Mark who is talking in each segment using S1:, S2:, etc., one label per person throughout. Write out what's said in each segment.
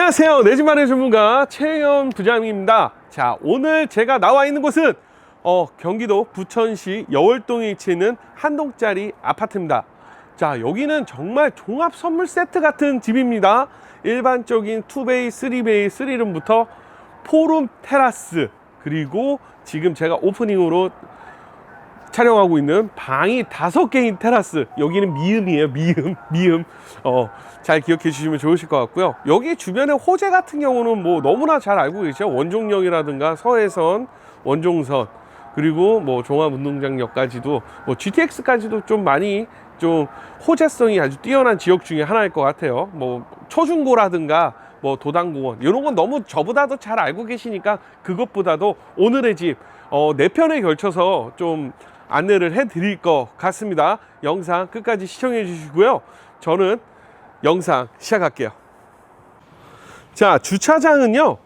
S1: 안녕하세요. 내 집안의 전문가 최현 부장입니다. 자, 오늘 제가 나와 있는 곳은 어, 경기도 부천시 여월동에 있는 한 동짜리 아파트입니다. 자, 여기는 정말 종합 선물 세트 같은 집입니다. 일반적인 투베이, 쓰리베이, 쓰리룸부터 포룸 테라스 그리고 지금 제가 오프닝으로 촬영하고 있는 방이 다섯 개인 테라스. 여기는 미음이에요 미음 미음. 어 잘 기억해 주시면 좋으실 것 같고요. 여기 주변에 호재 같은 경우는 뭐 너무나 잘 알고 계시죠? 원종역이라든가 서해선 원종선 그리고 뭐 종합운동장역까지도 뭐 GTX까지도 좀 많이 좀 호재성이 아주 뛰어난 지역 중에 하나일 것 같아요. 뭐 초중고라든가 뭐 도당공원 이런 건 너무 저보다도 잘 알고 계시니까 그것보다도 오늘의 집 어, 네 편에 걸쳐서 좀 안내를 해 드릴 것 같습니다. 영상 끝까지 시청해 주시고요. 저는 영상 시작할게요. 자, 주차장은요.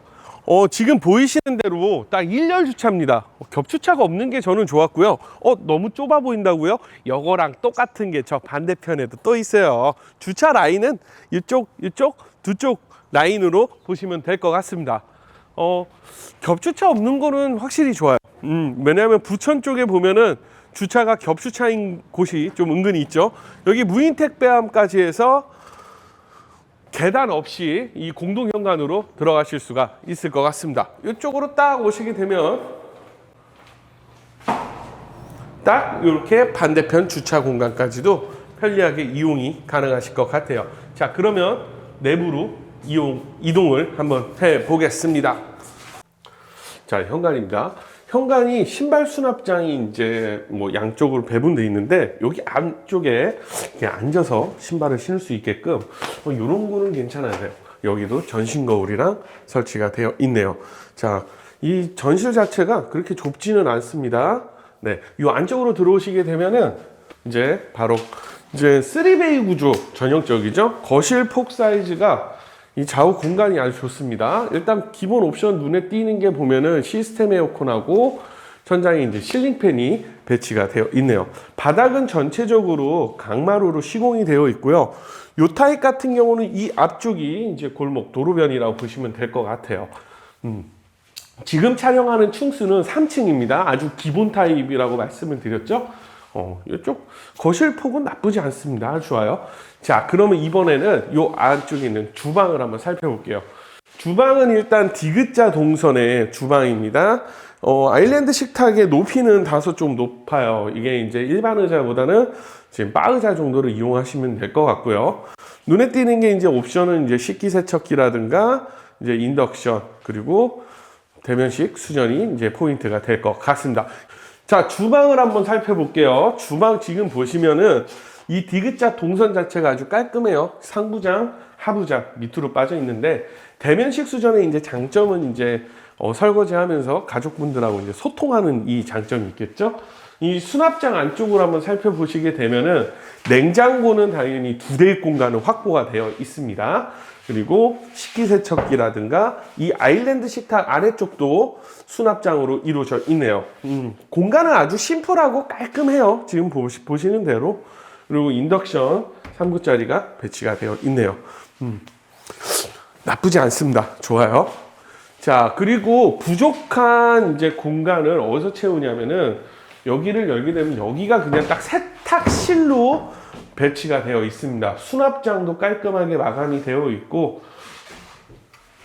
S1: 어, 지금 보이시는 대로 딱 일렬 주차입니다. 어, 겹주차가 없는 게 저는 좋았고요. 어, 너무 좁아 보인다고요? 이거랑 똑같은 게 저 반대편에도 또 있어요. 주차 라인은 이쪽, 이쪽, 두 쪽 라인으로 보시면 될 것 같습니다. 어, 겹주차 없는 거는 확실히 좋아요. 음, 왜냐하면 부천 쪽에 보면은 주차가 겹주차인 곳이 좀 은근히 있죠. 여기 무인 택배함까지 해서 계단 없이 이 공동 현관으로 들어가실 수가 있을 것 같습니다. 이쪽으로 딱 오시게 되면 딱 이렇게 반대편 주차 공간까지도 편리하게 이용이 가능하실 것 같아요. 자, 그러면 내부로 이용 이동을 한번 해 보겠습니다. 자, 현관입니다. 현관이 신발 수납장이 이제 뭐 양쪽으로 배분돼 있는데 여기 안쪽에 앉아서 신발을 신을 수 있게끔 뭐 이런 거는 괜찮아요. 여기도 전신 거울이랑 설치가 되어 있네요. 자, 이 전실 자체가 그렇게 좁지는 않습니다. 네, 이 안쪽으로 들어오시게 되면은 이제 바로 이제 3베이 구조 전형적이죠. 거실 폭 사이즈가 이 좌우 공간이 아주 좋습니다. 일단 기본 옵션 눈에 띄는 게 보면은 시스템 에어컨하고 천장에 이제 실링팬이 배치가 되어 있네요. 바닥은 전체적으로 강마루로 시공이 되어 있고요. 요 타입 같은 경우는 이 앞쪽이 이제 골목 도로변이라고 보시면 될 것 같아요. 음. 지금 촬영하는 층수는 3층입니다. 아주 기본 타입이라고 말씀을 드렸죠. 어, 이쪽 거실 폭은 나쁘지 않습니다. 좋아요. 자, 그러면 이번에는 요 안쪽에 있는 주방을 한번 살펴볼게요. 주방은 일단 디귿자 동선의 주방입니다. 어, 아일랜드 식탁의 높이는 다소 좀 높아요. 이게 이제 일반 의자보다는 지금 바 의자 정도를 이용하시면 될 것 같고요. 눈에 띄는 게 이제 옵션은 이제 식기 세척기라든가 이제 인덕션 그리고 대면식 수전이 이제 포인트가 될 것 같습니다. 자, 주방을 한번 살펴볼게요. 주방 지금 보시면은 이 디귿자 동선 자체가 아주 깔끔해요. 상부장, 하부장 밑으로 빠져 있는데 대면식 수전의 이제 장점은 이제 어, 설거지하면서 가족분들하고 이제 소통하는 이 장점이 있겠죠. 이 수납장 안쪽으로 한번 살펴보시게 되면은 냉장고는 당연히 두 대의 공간은 확보가 되어 있습니다. 그리고 식기세척기라든가 이 아일랜드 식탁 아래쪽도 수납장으로 이루어져 있네요. 음, 공간은 아주 심플하고 깔끔해요. 지금 보시, 보시는 대로. 그리고 인덕션 3구짜리가 배치가 되어 있네요. 음, 나쁘지 않습니다. 좋아요. 자, 그리고 부족한 이제 공간을 어디서 채우냐면은 여기를 열게 되면 여기가 그냥 딱 세탁실로 배치가 되어 있습니다. 수납장도 깔끔하게 마감이 되어 있고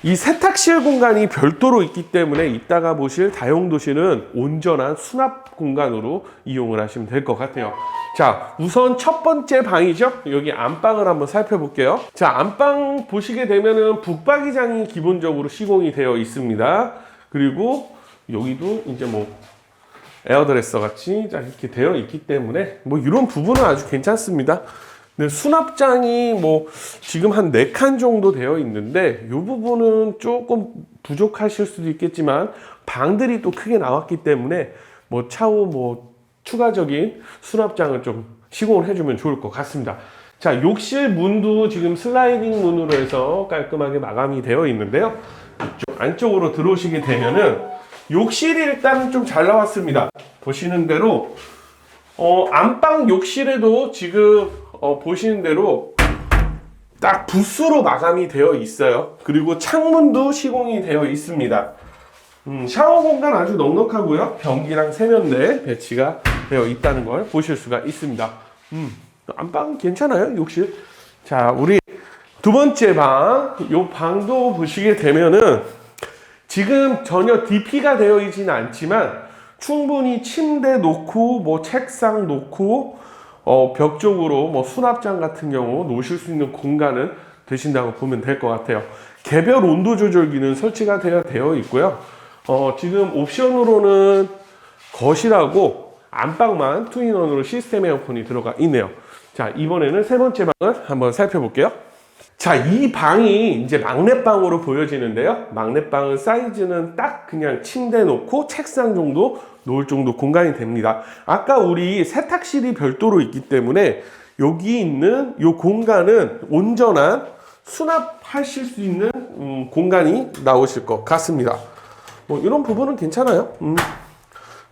S1: 이 세탁실 공간이 별도로 있기 때문에 이따가 보실 다용도실은 온전한 수납 공간으로 이용을 하시면 될 것 같아요. 자, 우선 첫 번째 방이죠. 여기 안방을 한번 살펴볼게요. 자, 안방 보시게 되면은 북박이장이 기본적으로 시공이 되어 있습니다. 그리고 여기도 이제 뭐 에어드레서 같이 이렇게 되어 있기 때문에 뭐 이런 부분은 아주 괜찮습니다. 근데 수납장이 뭐 지금 한 네 칸 정도 되어 있는데 이 부분은 조금 부족하실 수도 있겠지만 방들이 또 크게 나왔기 때문에 뭐 차후 뭐 추가적인 수납장을 좀 시공을 해주면 좋을 것 같습니다. 자, 욕실 문도 지금 슬라이딩 문으로 해서 깔끔하게 마감이 되어 있는데요. 안쪽으로 들어오시게 되면은 욕실이 일단 좀 잘 나왔습니다. 보시는 대로 어, 안방 욕실에도 지금 어, 보시는 대로 딱 부스로 마감이 되어 있어요. 그리고 창문도 시공이 되어 있습니다. 음, 샤워 공간 아주 넉넉하고요. 변기랑 세면대 배치가 되어 있다는 걸 보실 수가 있습니다. 음, 안방 괜찮아요, 욕실. 자, 우리 두 번째 방, 요 방도 보시게 되면은 지금 전혀 DP가 되어 있지는 않지만 충분히 침대 놓고 뭐 책상 놓고 어, 벽 쪽으로 뭐 수납장 같은 경우 놓으실 수 있는 공간은 되신다고 보면 될 것 같아요. 개별 온도 조절기는 설치가 되어, 되어 있고요. 어, 지금 옵션으로는 거실하고 안방만 투인원으로 시스템 에어컨이 들어가 있네요. 자, 이번에는 세 번째 방을 한번 살펴볼게요. 자, 이 방이 이제 막내방으로 보여지는데요. 막내방은 사이즈는 딱 그냥 침대 놓고 책상 정도 놓을 정도 공간이 됩니다. 아까 우리 세탁실이 별도로 있기 때문에 여기 있는 이 공간은 온전한 수납하실 수 있는 음, 공간이 나오실 것 같습니다. 뭐 이런 부분은 괜찮아요. 음.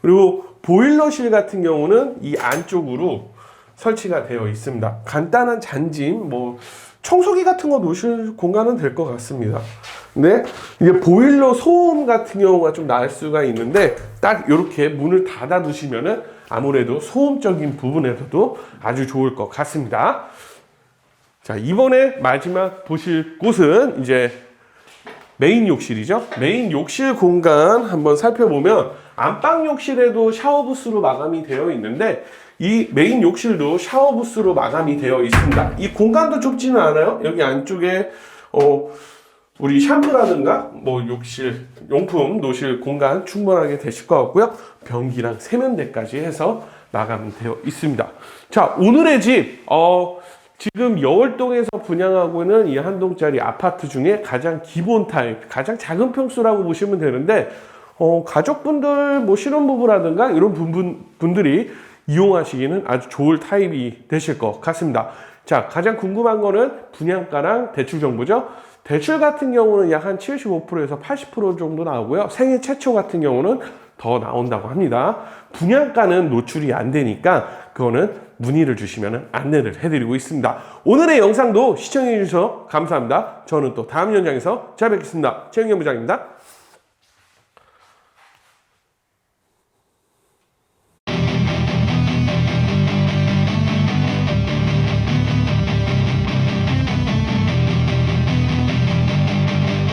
S1: 그리고 보일러실 같은 경우는 이 안쪽으로 설치가 되어 있습니다. 간단한 잔짐, 뭐 청소기 같은 거 놓으실 공간은 될 것 같습니다. 근데 이게 보일러 소음 같은 경우가 좀 날 수가 있는데 딱 이렇게 문을 닫아 두시면은 아무래도 소음적인 부분에서도 아주 좋을 것 같습니다. 자, 이번에 마지막 보실 곳은 이제 메인 욕실이죠. 메인 욕실 공간 한번 살펴보면 안방 욕실에도 샤워 부스로 마감이 되어 있는데 이 메인 욕실도 샤워 부스로 마감이 되어 있습니다. 이 공간도 좁지는 않아요. 여기 안쪽에 어 우리 샴푸라든가 뭐 욕실 용품 놓으실 공간 충분하게 되실 것 같고요. 변기랑 세면대까지 해서 마감되어 있습니다. 자, 오늘의 집 어. 지금 여월동에서 분양하고 있는 이 한 동짜리 아파트 중에 가장 기본 타입, 가장 작은 평수라고 보시면 되는데, 어, 가족분들, 뭐 신혼부부라든가 이런 분분, 분들이 이용하시기는 아주 좋을 타입이 되실 것 같습니다. 자, 가장 궁금한 거는 분양가랑 대출 정보죠. 대출 같은 경우는 약 한 75%에서 80% 정도 나오고요. 생애 최초 같은 경우는 더 나온다고 합니다. 분양가는 노출이 안 되니까 그거는 문의를 주시면 안내를 해드리고 있습니다. 오늘의 영상도 시청해 주셔서 감사합니다. 저는 또 다음 현장에서 찾아뵙겠습니다. 최영현 부장입니다.